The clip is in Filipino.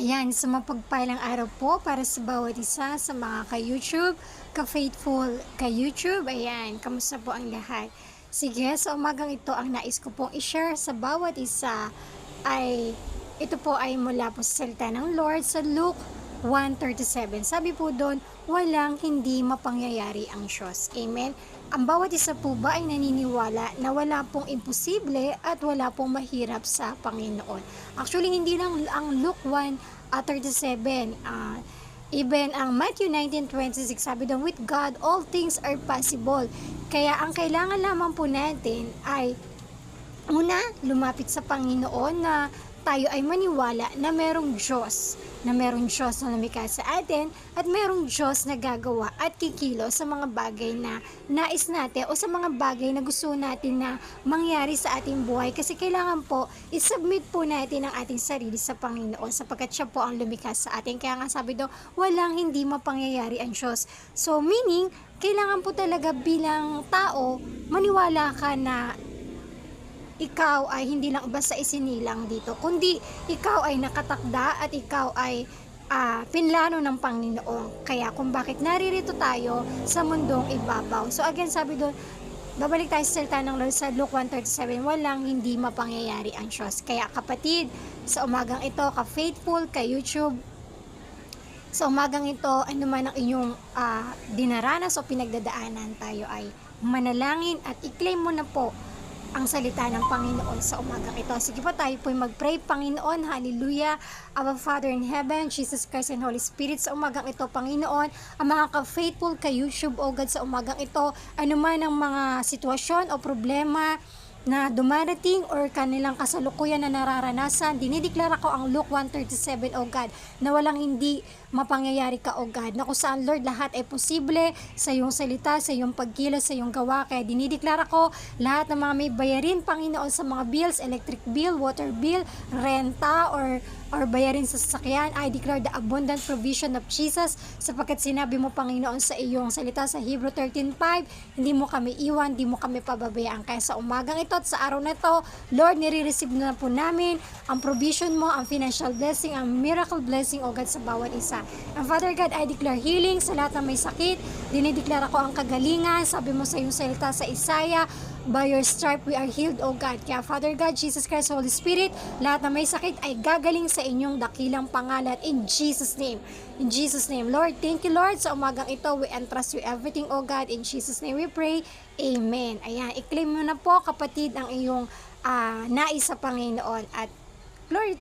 Ayan, sa mapagpalang araw po para sa bawat isa sa mga ka-YouTube, ka-faithful ka-YouTube. Ayan, kamusta po ang lahat? Sige, sa umagang ito, ang nais ko pong i-share sa bawat isa ay ito po ay mula po sa salita ng Lord sa Luke 1.37. Sabi po doon, walang hindi mapangyayari ang Diyos. Amen? Ang bawat isa po ba ay naniniwala na wala pong imposible at wala pong mahirap sa Panginoon. Actually, hindi lang ang Luke 1.37. Uh, even ang Matthew 19.26 sabi doon, with God, all things are possible. Kaya ang kailangan lamang po natin ay Una, lumapit sa Panginoon na tayo ay maniwala na merong Diyos, na merong Diyos na lumikha sa atin at merong Diyos na gagawa at kikilo sa mga bagay na nais natin o sa mga bagay na gusto natin na mangyari sa ating buhay kasi kailangan po isubmit po natin ang ating sarili sa Panginoon sapagkat siya po ang lumikha sa atin. Kaya nga sabi do, walang hindi mapangyayari ang Diyos. So meaning, kailangan po talaga bilang tao, maniwala ka na ikaw ay hindi lang basta isinilang dito, kundi ikaw ay nakatakda at ikaw ay ah, pinlano ng Panginoon. Kaya kung bakit naririto tayo sa mundong ibabaw. So again, sabi doon, babalik tayo sa salita ng Lord sa Luke 137, walang hindi mapangyayari ang Diyos. Kaya kapatid, sa umagang ito, ka-faithful, ka-YouTube, sa umagang ito, ano man ang inyong ah, dinaranas o pinagdadaanan, tayo ay manalangin at i-claim mo na po ang salita ng Panginoon sa umagang ito. Sige po tayo po'y mag-pray. Panginoon, hallelujah. Our Father in heaven, Jesus Christ and Holy Spirit, sa umagang ito, Panginoon, ang mga ka-faithful ka-YouTube, O God, sa umagang ito, anuman ang mga sitwasyon o problema, na dumarating or kanilang kasalukuyan na nararanasan, dinideklara ko ang Luke 137, O God, na walang hindi mapangyayari ka, O God, na kung saan, Lord, lahat ay posible sa iyong salita, sa iyong pagkilos, sa iyong gawa. Kaya dinideklara ko lahat ng mga may bayarin, Panginoon, sa mga bills, electric bill, water bill, renta, or or bayarin sa sasakyan, I declare the abundant provision of Jesus sapagkat sinabi mo, Panginoon, sa iyong salita sa Hebrew 13.5, hindi mo kami iwan, hindi mo kami pababayaan. Kaya sa umagang ito at sa araw na ito, Lord, nire-receive na po namin ang provision mo, ang financial blessing, ang miracle blessing, O God, sa bawat isa. And Father God, I declare healing sa lahat ng may sakit, dinideklara ko ang kagalingan, sabi mo sa iyong salita sa Isaiah, By your stripe we are healed, O God. Kaya Father God, Jesus Christ, Holy Spirit, lahat na may sakit ay gagaling sa inyong dakilang pangalan in Jesus' name. In Jesus' name. Lord, thank you Lord sa umagang ito. We entrust you everything, O God. In Jesus' name we pray. Amen. Ayan, i-claim mo na po kapatid ang iyong ah, nais sa Panginoon at glory